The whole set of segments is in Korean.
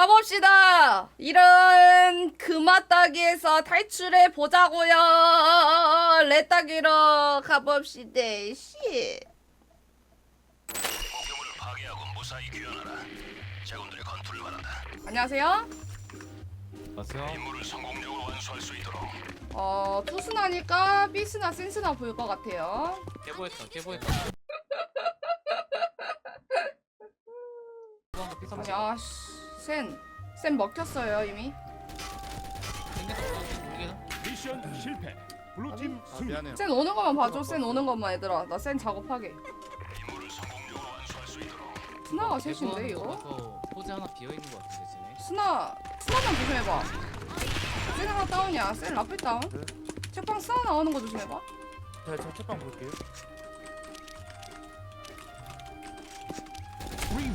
가봅시다. 이런 금화 따기에서 탈출해 보자고요. 레 따기로 가봅시다. 씨. 목표물을 파괴하고 무사히 귀환하라. 자군들의 건투를 바란다. 안녕하세요. 왔어요? 임무를 성공적으로 완수할 수 있도록 어 투스나니까 삐스나 센스나 보일 것 같아요. 깨보했다 깨보했다 아니 아씨 센. 센 먹혔어요 이미. 미션 실패. 블루팀 승리. 미안해요 센 오는 것만 봐줘. 센 오는 것만 얘들아. 나 센 작업하게. 스나가 셋인데 이거? 포즈 하나 비어 있는 것 같은데 쟤네 스나 스나만 조심해봐. 센 하나 다운이야. 센 라플 다운. 책방 스나 나오는 거 조심해봐. 자, 저 책방 볼게요.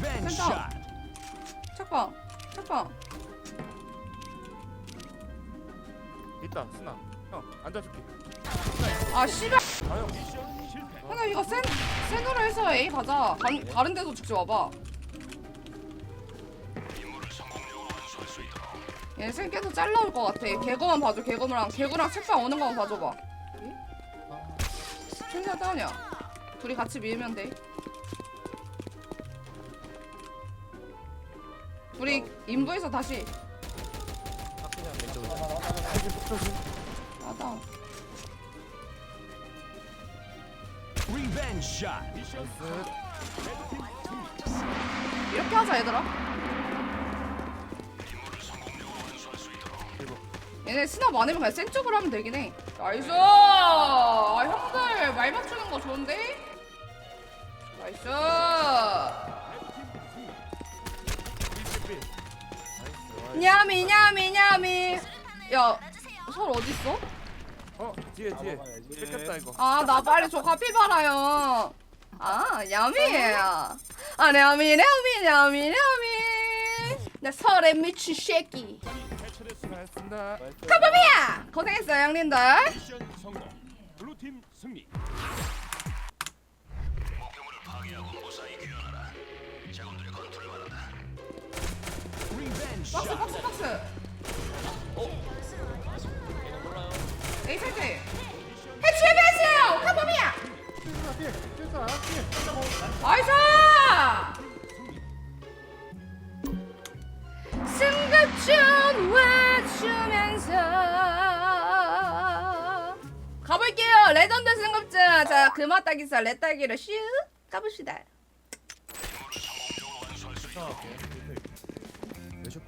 센터. 샷. 책방. 책방. 있다, 스나. 형, 앉아줄게. 아 씨발. 아형, 미션 실패. 하나 이거 센 센으로 해서 A 가자. 다, 다른 와봐. 성공적으로 완수할 수 있도록 얘센 계속 잘라올 것 같아. 개거만 봐줘. 개거랑 개구랑 책방 오는 거만 봐줘봐. 센터 다운이야. 둘이 같이 밀면 돼. 우리 인부에서 다시 아. 리벤지 샷. 승리. 이렇게 하자 얘들아. 얘네 스나 많으면 그냥 센 쪽으로 하면 되긴 해. 나이스! 아, 형들 말 맞추는 거 좋은데? 나이스! 냐미 냐미 냐미. 야, 설 어디 있어? 어, 뒤에, 뒤에. 뺏겼다, 이거. 아, 나 빨리 저 카피바라요. 아, 야미. 아, 냐미 냐미 냐미 냐미. 나 설에 미친 새끼. 알겠습니다. 카바미야! 고생했어요, 형님들. 미션 성공. 블루팀 승리. 목표물을 파괴하고 무사히 귀환하라. 자군들의 바란다. 리벤지 박스 샷. 박스 박스. 에이 설때 해치 해치요! 카범이야! 나이스! 승급 좀 외주면서. 가볼게요. 레전드 승급증 자 금화 따기사 레따기를 슉 가봅시다. 애쇼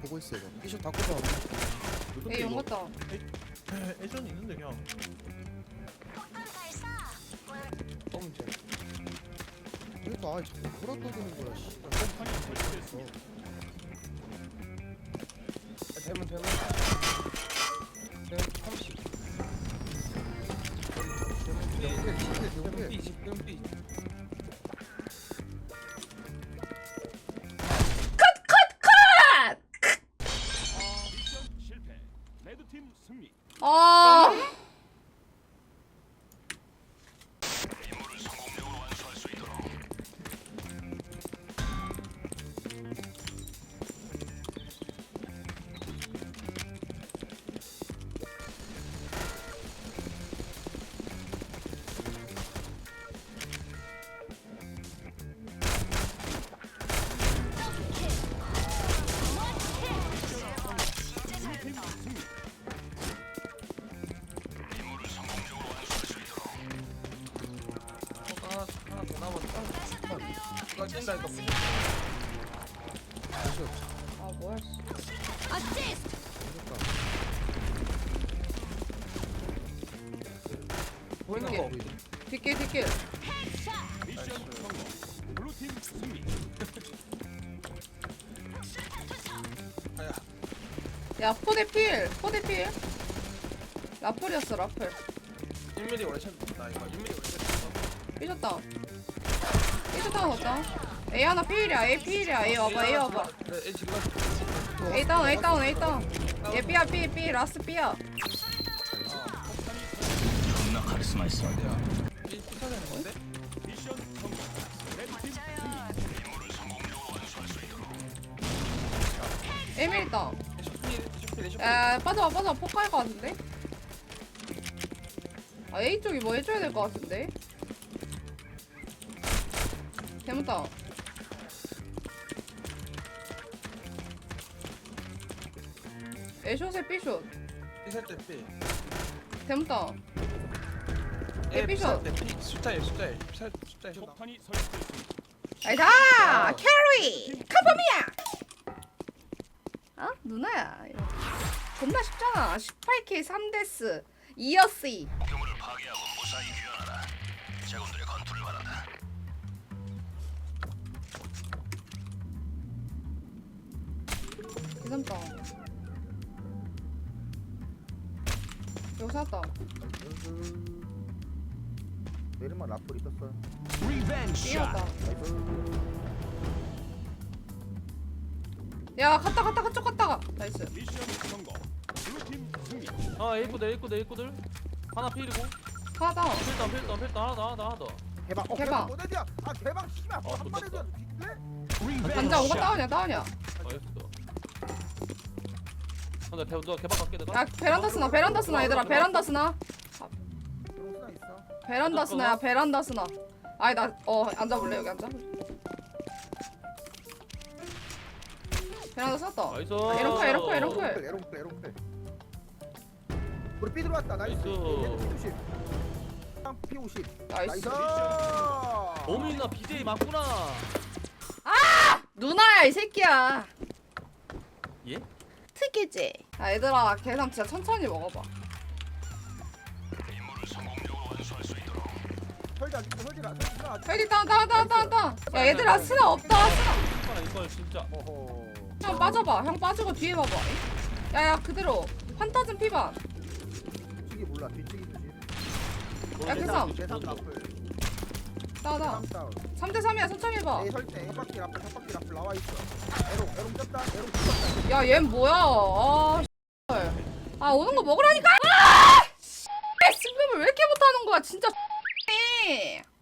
보고 있어요. 이거. 이쇼 다 꽂아. 에이 용것다 애션 있는데, 그냥. 이것도 아 자꾸 걸어떠드는 거야. 씨발. 되면 되면. 그냥 아 이거 찐다, 이거. 아 뭐야 씨. 보이는. 거. 뒷길 뒷길 성공. 블루팀 승리. 야 포대 필 포대 필 라플이었어 라플 1mm 원샷. 나 이거 1mm 원샷. 삐졌다 삐졌다 넣었다 A 하나 필이야 A 필이야 A 와봐 A 와봐 네, 애 지금 A 다운 A 다운 A 다운 얘 B야 B B 라스 B야 존나 카리스마 있어 이 쫓아내는 건데? 에밀. 쇼필 쇼필 쇼필 야 빠져봐 빠져봐 폭갈 것 같은데? 아 A 쪽이 뭐 해줘야 될 것 같은데? 대문 다 A숏에 B숏 삐살 때 삐. 대문다 에 삐셔. 삐살 때 삐. 숫자에 숫자에 삐살 숫자에 쇼. 폭탄이 설치됐습니다. 아이다 캐리 카포미야 어? 누나야 이거. 겁나 쉽잖아 18K 3데스 이어씨 목표물을 파괴하고 무사히 귀환하라. 자군들의 건투를 바란다. 괜찮다 샀다 내리막 라플 있었어. 뛰었다 야 갔다 갔다 갔다 갔다가 나이스. 아 A구들 A구들 A구들 하나 필이고 가다 필다 필다 필다 하나 더 하나 더 하나 더 개방. 어. 어디야? 아 개방 씨발. 어, 한 번에 또 줘. 뒤질래? 반장 오가 다운이야 다운이야 알겠어 하나 개 누가 개방 갈게 내가 야 베란다 쓰나 베란다 쓰나 얘들아 베란다 쓰나 그런 수나 있어. 베란다 쓰나야 베란다 쓰나 아이 나어 앉아볼래 여기 앉아 베란다 썼다 나이스 에런클, 에런클, 에런클. 에롱클 에롱클 에롱클. 우리 삐 들어왔다. 나이스. 나이스. P50. P50. 나이스 나이스. 오민아 BJ 맞구나 누나야 이 새끼야 예? 특이지 야 얘들아 계산 진짜 천천히 먹어봐 임무를 성공적으로 완수할 수 있도록 헐자 헐지라. 헐지라. 여기 다운 다운 다운 다운 다운 야 얘들아 스나 없다 스나 이걸 진짜 어허. 형 빠져봐 형 빠지고 뒤에 봐봐 야 야 그대로 판타즘 피반 뒤치기 몰라. 뒤치기 조심. 야, 계산. 계산 라플. 나나 다운 다운. 3대3이야 천천히 해봐 A 설때 햇바퀴 라플 햇바퀴 라플 나와 있어. 에롱 에롱 떴다. 에롱 떴다. 야, 얜 뭐야? 아, 씨발. 아, 오는 거 먹으라니까! 아! 씨, 승급을 왜 이렇게 못하는 거야, 진짜.